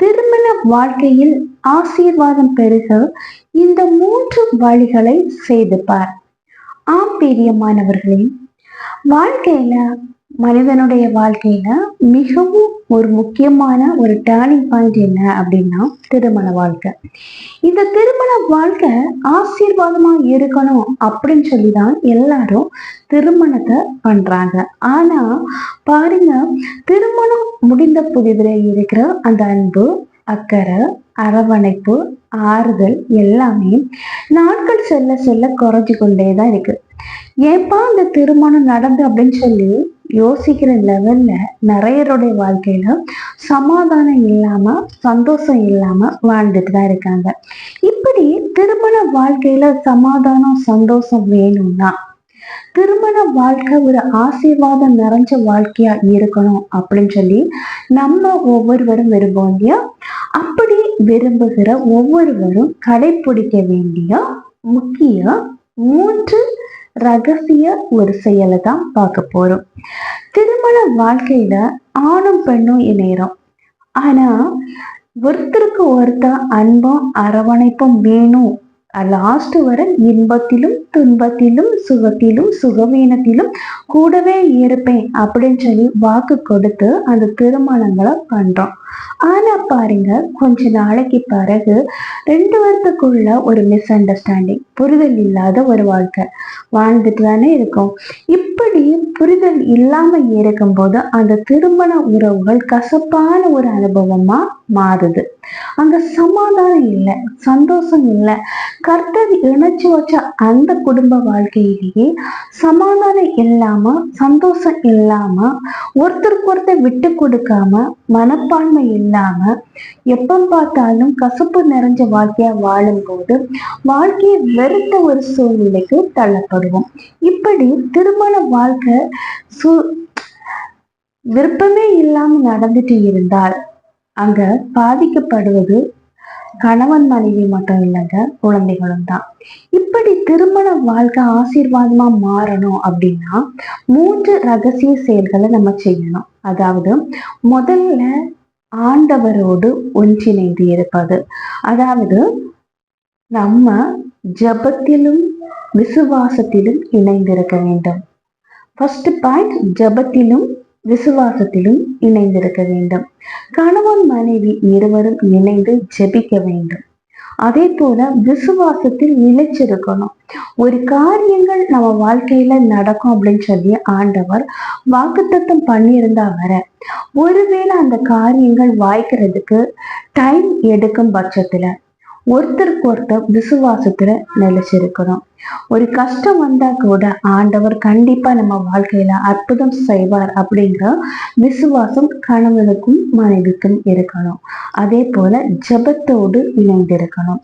திருமண வாழ்க்கையில் ஆசீர்வாதம் பெருக இந்த மூன்று வழிகளை செய்து பார் ஆம் பிரியமானவர்களே வாழ்க்கையில மனிதனுடைய வாழ்க்கையில மிகவும் ஒரு முக்கியமான ஒரு டேர்னிங் பாயிண்ட் என்ன அப்படின்னா திருமண வாழ்க்கை. இந்த திருமண வாழ்க்கை ஆசீர்வாதமா இருக்கணும் அப்படின்னு சொல்லி தான் எல்லாரும் திருமணத்தை பண்றாங்க. ஆனா பாருங்க திருமணம் முடிந்த புதிதில் இருக்கிற அந்த அன்பு அக்கறை அரவணைப்பு ஆறுதல் எல்லாமே நாட்கள் செல்ல செல்ல குறைஞ்சு கொண்டே தான் இருக்கு. ஏப்பா இந்த திருமணம் நடந்து அப்படின்னு சொல்லி யோசிக்கிற லெவல்ல நிறையருடைய வாழ்க்கையில சமாதானம் இல்லாம சந்தோஷம் இல்லாம வாழ்ந்துட்டு தான் இருக்காங்க. இப்படி திருமண வாழ்க்கையில சமாதானம் சந்தோஷம் வேணும்னா திருமண வாழ்க்கை ஒரு ஆசீர்வாதம் நிறைஞ்ச வாழ்க்கையா இருக்கணும் அப்படின்னு சொல்லி நம்ம ஒவ்வொருவரும் விரும்புவோம் இல்லையா? அப்படி விரும்புகிற ஒவ்வொருவரும் கடைபிடிக்க வேண்டிய முக்கிய மூன்று ரகசிய ஒரு செயலை தான் பார்க்க போறோம். திருமண வாழ்க்கையில ஆணும் பெண்ணும் இணையறோம். ஆனா ஒருத்தருக்கு ஒருத்தர் அன்பும் அரவணைப்பும் வேணும் லாஸ்ட் வரை இன்பத்திலும் துன்பத்திலும் சுகத்திலும் சுகவீனத்திலும் கூடவே இருப்பேன் அப்படின்னு சொல்லி வாக்கு கொடுத்து அந்த திருமணங்களை பண்றோம். ஆனா பாருங்க கொஞ்ச நாளைக்கு பிறகு ரெண்டு வருஷத்துக்குள்ள ஒரு மிஸ் அண்டர்ஸ்டாண்டிங் புரிதல் இல்லாத ஒரு வாழ்க்கை வாழ்ந்துட்டு தானே இருக்கும். இப்படி புரிதல் இல்லாம இருக்கும்போது அந்த திருமண உறவுகள் கசப்பான ஒரு அனுபவமா மாறுது. அங்க சமாதானம் இல்லை சந்தோஷம் இல்லை. கர்த்தர் இணைச்சு வச்ச அந்த குடும்ப வாழ்க்கையிலேயே சமாதானம் இல்லாம சந்தோஷம் இல்லாம ஒருத்தருக்கு ஒருத்தர் விட்டு கொடுக்காம மனப்பான்மை இல்லாம எப்ப பார்த்தாலும் கசப்பு நிறைஞ்ச வாழ்க்கையா வாழும்போது வாழ்க்கையை வெறுத்த ஒரு சூழ்நிலைக்கு தள்ளப்படுவோம். இப்படி திருமண வாழ்க்கை சு விருப்பமே இல்லாம நடந்துட்டு இருந்தால் அங்க பாதிக்கப்படுவது கணவன் மனைவி மட்டும் இல்லைங்க குழந்தைகளும் தான். இப்படி திருமண வாழ்க்கை ஆசீர்வாதமா மாறணும் அப்படின்னா மூன்று ரகசிய செயல்களை நம்ம செய்யணும். அதாவது முதல்ல ஆண்டவரோடு ஒன்றிணைந்து இருப்பது அதாவது நம்ம ஜபத்திலும் விசுவாசத்திலும் இணைந்திருக்க வேண்டும். ஃபர்ஸ்ட் பாயிண்ட் ஜபத்திலும் விசுவாசத்திலும் இணைந்திருக்க வேண்டும். கணவன் மனைவி இருவரும் இணைந்து ஜெபிக்க வேண்டும். அதே போல விசுவாசத்தில் நிலைச்சிருக்கணும். ஒரு காரியங்கள் நம்ம வாழ்க்கையில நடக்கும் அப்படின்னு சொல்லி ஆண்டவர் வாக்குத்தத்தம் பண்ணியிருந்தா வர ஒருவேளை அந்த காரியங்கள் வாய்க்கிறதுக்கு டைம் எடுக்கும் பட்சத்துல ஒருத்தருக்கு ஒருத்தர் விசுவாசத்துல நிலைச்சிருக்கணும். ஒரு கஷ்டம் வந்தா கூட ஆண்டவர் கண்டிப்பா நம்ம வாழ்க்கையில அற்புதம் செய்வார் அப்படிங்கிற விசுவாசம் கணவனுக்கும் மனைவிக்கும் இருக்கணும். அதே போல ஜபத்தோடு இணைந்திருக்கணும்.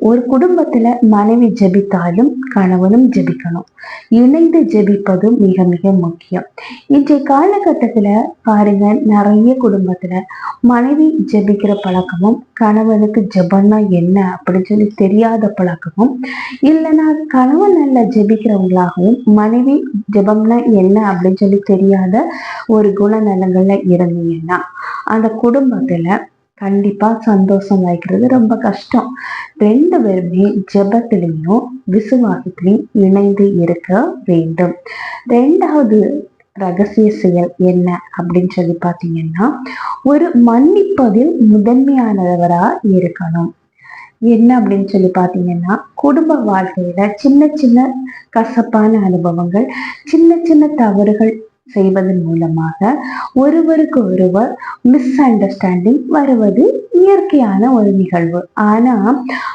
ஒரு குடும்பத்துல மனைவி ஜபித்தாலும் கணவனும் ஜபிக்கணும். இணைந்து ஜபிப்பதும் மிக மிக முக்கியம். இன்றைய காலகட்டத்துல பாருங்க நிறைய குடும்பத்துல மனைவி ஜெபிக்கிற பழக்கமும் கணவனுக்கு ஜெபன்னா என்ன அப்படின்னு சொல்லி தெரியாத பழக்கமும் இல்லைன்னா கணவன் நல்லா ஜெபிக்கிறவங்களாகவும் மனைவி ஜெபம்னா என்ன அப்படின்னு சொல்லி தெரியாத ஒரு குணநலங்கள்ல இருந்தீங்கன்னா அந்த குடும்பத்துல கண்டிப்பா சந்தோஷம் வாய்க்கிறது ரொம்ப கஷ்டம். ரெண்டு பேருமே ஜெபத்திலையும் விசுவாசத்திலையும் இணைந்து இருக்க வேண்டும். ரெண்டாவது ரகசிய செயல் என்ன அப்படின்னு சொல்லி பார்த்தீங்கன்னா ஒரு மன்னிப்பதில் முதன்மையானவரா இருக்கணும். என்ன அப்படின்னு சொல்லி பார்த்தீங்கன்னா குடும்ப வாழ்க்கையில சின்ன சின்ன கசப்பான அனுபவங்கள் சின்ன சின்ன தவறுகள் செய்வதன் மூலமாக ஒருவருக்கு ஒருவர் மிஸ் அண்டர்ஸ்டாண்டிங் வருவது இயற்கையான ஒரு நிகழ்வு. ஆனா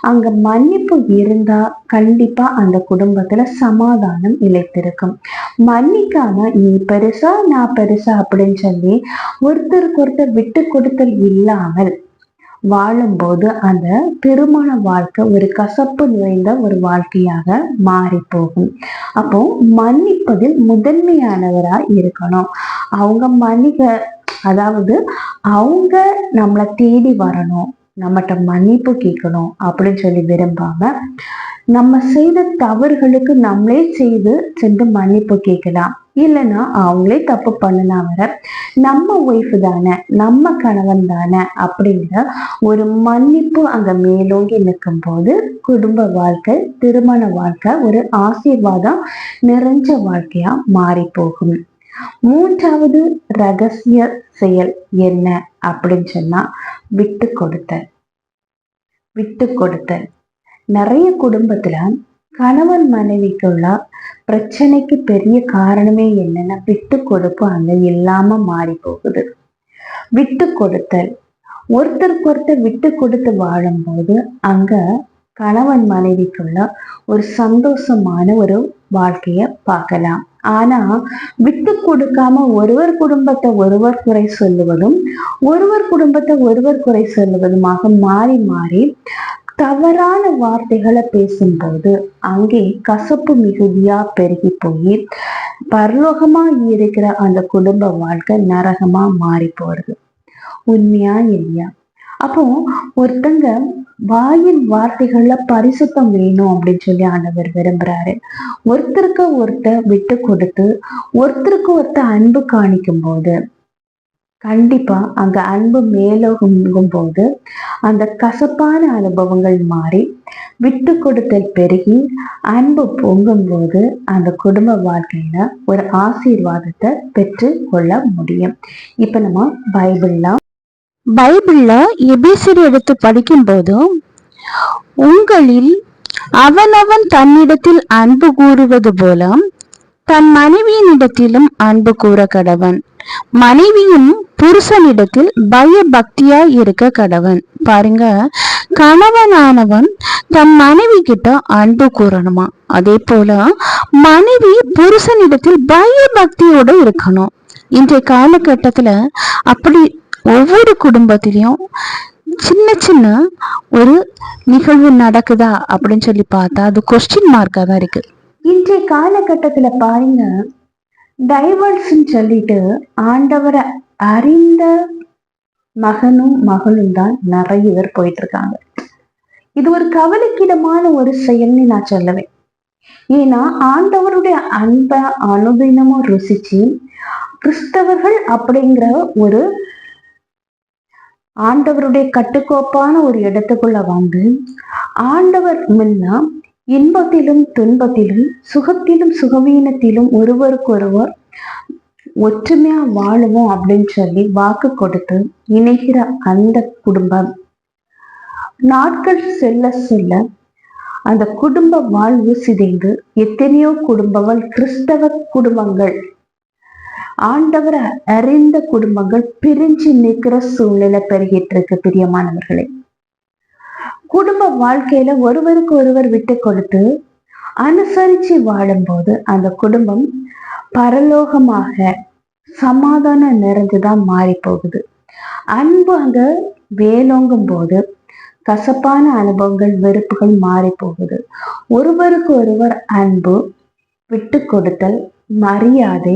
அங்க மன்னிப்பு இருந்தா கண்டிப்பா அந்த குடும்பத்துல சமாதானம் நிலைத்திருக்கும். மன்னிக்காம நீ பெருசா நான் பெருசா அப்படின்னு சொல்லி ஒருத்தருக்கு ஒருத்தர் விட்டு கொடுத்தல் இல்லாமல் வாழும்போது அந்த திருமண வாழ்க்கை ஒரு கசப்பு நிறைந்த ஒரு வாழ்க்கையாக மாறி போகும் அப்போ மன்னிப்பதில் முதன்மையானவராய் இருக்கணும். அவங்க மன்னிக்க அதாவது அவங்க நம்மளை தேடி வரணும். நம்மகிட்ட மன்னிப்பு கேட்கணும் அப்படின்னு சொல்லி விரும்பாம நம்ம செய்த தவறுகளுக்கு நம்மளே செய்து சென்று மன்னிப்பு கேட்கலாம். இல்லைன்னா அவங்களே தப்பு பண்ணலாம் வர நம்ம ஒய்ஃபு தானே நம்ம கணவன் தானே அப்படிங்கிற ஒரு மன்னிப்பு அங்க மேலோங்கி நிற்கும் போது குடும்ப வாழ்க்கை திருமண வாழ்க்கை ஒரு ஆசீர்வாதம் நிறைஞ்ச வாழ்க்கையா மாறி போகும் மூன்றாவது ரகசிய செயல் என்ன அப்படின்னு சொன்னா விட்டு கொடுத்தல். விட்டு கொடுத்தல். நிறைய குடும்பத்துல கணவன் மனைவிக்குள்ள பிரச்சனைக்கு பெரிய காரணமே என்னன்னா விட்டு கொடுப்பு அங்க இல்லாம மாறி போகுது. விட்டு கொடுத்தல். ஒருத்தருக்கு ஒருத்தர் விட்டு கொடுத்து வாழும்போது அங்க கணவன் மனைவிக்குள்ள ஒரு சந்தோஷமான ஒரு வாழ்க்கைய பார்க்கலாம். ஆனா விட்டு கொடுக்காம ஒருவர் குடும்பத்தை ஒருவர் குறை சொல்லுவதும் ஒருவர் குடும்பத்தை ஒருவர் குறை சொல்லுவதுமாக மாறி மாறி தவறான வார்த்தைகளை பேசும்போது அங்கே கசப்பு மிகுதியா பெருகி போய் பரலோகமா இருக்கிற அந்த குடும்ப வாழ்க்கை நரகமா மாறி போறது. உண்மையா இல்லையா? அப்போ ஒருத்தங்க வாயின் வார்த்தைகள்ல பரிசுத்தம் வேணும் அப்படின்னு சொல்லி ஆண்டவர் விரும்புறாரு. ஒருத்தருக்கு ஒருத்தர் விட்டு கொடுத்து ஒருத்தருக்கு ஒருத்தர் அன்பு காணிக்கும் போது கண்டிப்பா அங்க அன்பு மேலோகும் போது அந்த கசப்பான அனுபவங்கள் மாறி விட்டு கொடுத்தல் பெருகி அன்பு பொங்கும் போது அந்த குடும்ப வாழ்க்கையில ஒரு ஆசீர்வாதத்தை பெற்று கொள்ள முடியும். இப்ப நம்ம பைபிள்ல பைபிள்ல எபிசிரி எடுத்து படிக்கும் போதும் உங்களில் அவனவன் தன்னிடத்தில் அன்பு கூறுவது போல தன் மனைவியினிடத்திலும் அன்பு கூற கடவன் மனைவியும் புருஷனிடத்தில் பயபக்தியாய் இருக்க கடவன். பாருங்க கணவனானவன் தன் மனைவி கிட்ட அன்பு கூறணுமா? அதே போல மனைவி புருஷனிடத்தில் பயபக்தியோட இருக்கணும். இன்றைய காலகட்டத்துல அப்படி ஒவ்வொரு குடும்பத்திலையும் சின்ன சின்ன ஒரு நிகழ்வு நடக்குதா அப்படின்னு சொல்லி பார்த்தா அது கொஸ்டின் மார்க்காக தான் இருக்கு. இன்றைய காலகட்டத்துல பாருங்க டைவர்ஸ்ன்னு சொல்லிட்டு ஆண்டவரை அறிந்த மகனும் மகளும் தான் நிறைய பேர் போயிட்டு இருக்காங்க இது ஒரு கவலைக்கிடமான ஒரு செயல்னு நான் சொல்லுவேன் ஏன்னா ஆண்டவருடைய அன்பை அனுதினமும் ருசிச்சு கிறிஸ்தவர்கள் அப்படிங்கிற ஒரு ஆண்டவருடைய கட்டுக்கோப்பான ஒரு இடத்துக்குள்ள வந்து ஆண்டவர் முன்னா இன்பத்திலும் துன்பத்திலும் சுகத்திலும் சுகவீனத்திலும் ஒருவருக்கொருவர் ஒற்றுமையா வாழுவோம் அப்படின்னு சொல்லி வாக்கு கொடுத்து இணைகிற அந்த குடும்பம். நாட்கள் செல்ல செல்ல அந்த குடும்ப வாழ்வு சிதைந்து எத்தனையோ குடும்பங்கள் கிறிஸ்தவ குடும்பங்கள் ஆண்டவரை அறிந்த குடும்பங்கள் பிரிஞ்சு நிற்கிற சூழ்நிலை பெருகிட்டு இருக்கு பிரியமானவர்களே. குடும்ப வாழ்க்கையில ஒருவருக்கு ஒருவர் விட்டு கொடுத்து அனுசரிச்சு வாழும்போது அந்த குடும்பம் பரலோகமாக சமாதானம் நிறைஞ்சுதான் மாறி போகுது அன்பு அங்க வேலோங்கும் போது கசப்பான அனுபவங்கள் வெறுப்புகள் மாறி போகுது ஒருவருக்கு ஒருவர் அன்பு விட்டு கொடுத்தல் மரியாதை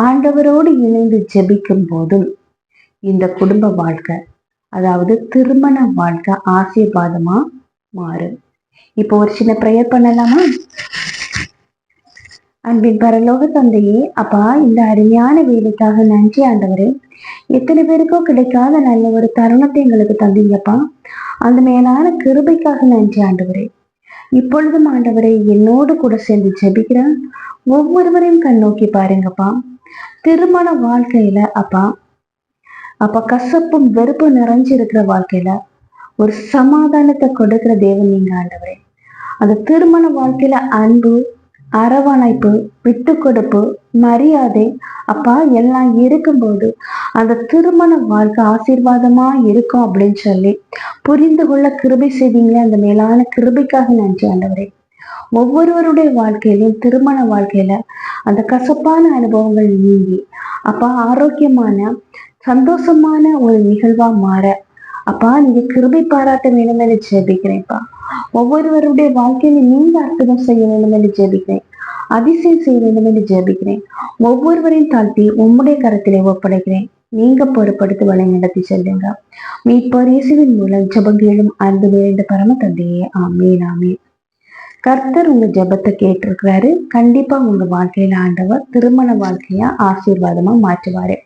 ஆண்டவரோடு இணைந்து ஜெபிக்கும் போதும் இந்த குடும்ப வாழ்க்கை அதாவது திருமண வாழ்க்கை ஆசீர்வாதமா மாறும். இப்போ ஒரு சின்ன ப்ரேயர் பண்ணலாமா? அன்பின் பரலோக தந்தையே அப்பா இந்த அருமையான வேலைக்காக நன்றி ஆண்டவரே. எத்தனை பேருக்கோ கிடைக்காத நல்ல ஒரு தருணத்தை எங்களுக்கு தந்தீங்கப்பா. அந்த மேலான கிருபைக்காக நன்றி ஆண்டவரே. இப்பொழுதும் ஆண்டவரை என்னோடு கூட சேர்ந்து ஜெபிக்கிறேன். ஒவ்வொருவரையும் கண் நோக்கி பாருங்கப்பா. திருமண வாழ்க்கையில அப்பா அப்ப கசப்பும் வெறுப்பும் நிறைஞ்சிருக்கிற வாழ்க்கையில ஒரு சமாதானத்தை கொடுக்கிற தேவன் நீங்க ஆண்டவரே. அந்த திருமண வாழ்க்கையில அன்பு அரவணைப்பு விட்டு கொடுப்பு மரியாதை அப்பா எல்லாம் இருக்கும்போது அந்த திருமண வாழ்க்கை ஆசீர்வாதமா இருக்கும் அப்படின்னு சொல்லி புரிந்து கொள்ள கிருபை செய்வீங்களே அந்த மேலான கிருபைக்காக நன்றி ஆண்டவரே. ஒவ்வொருவருடைய வாழ்க்கையிலும் திருமண வாழ்க்கையில அந்த கசப்பான அனுபவங்கள் நீங்கி அப்பா ஆரோக்கியமான சந்தோஷமான ஒரு நிகழ்வா மாற அப்பா நீங்க கிருபை பாராட்ட வேண்டும் என்று ஜெபிக்கிறேன்ப்பா ஒவ்வொருவருடைய வாழ்க்கையில நீங்க அற்புதம் செய்ய வேண்டும் என்று ஜெபிக்கிறேன். அதிசயம் செய்ய வேண்டும் என்று ஜெபிக்கிறேன். ஒவ்வொருவரையும் தாழ்த்தி உம்முடைய கரத்திலே ஒப்படைக்கிறேன். நீங்க பொறுப்படுத்தி வழி நடத்தி செல்லுங்க. மீட்பார் இயேசுவின் மூலம் ஜெபங்களும் அன்பு நிறைந்த பரம தந்தையே. ஆமீன் ஆமீன். கர்த்தர் உங்க ஜெபத்தை கேட்டிருக்கிறாரு. கண்டிப்பா உங்க வாழ்க்கையில ஆண்டவர் திருமண வாழ்க்கையா ஆசீர்வாதமா மாற்றுவாரு.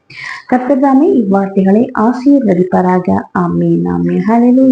கர்த்தர் தாமே இவ்வார்த்தைகளை ஆசீர்வதிப்பாராக. ஆமீன் ஆமீன். ஹலோ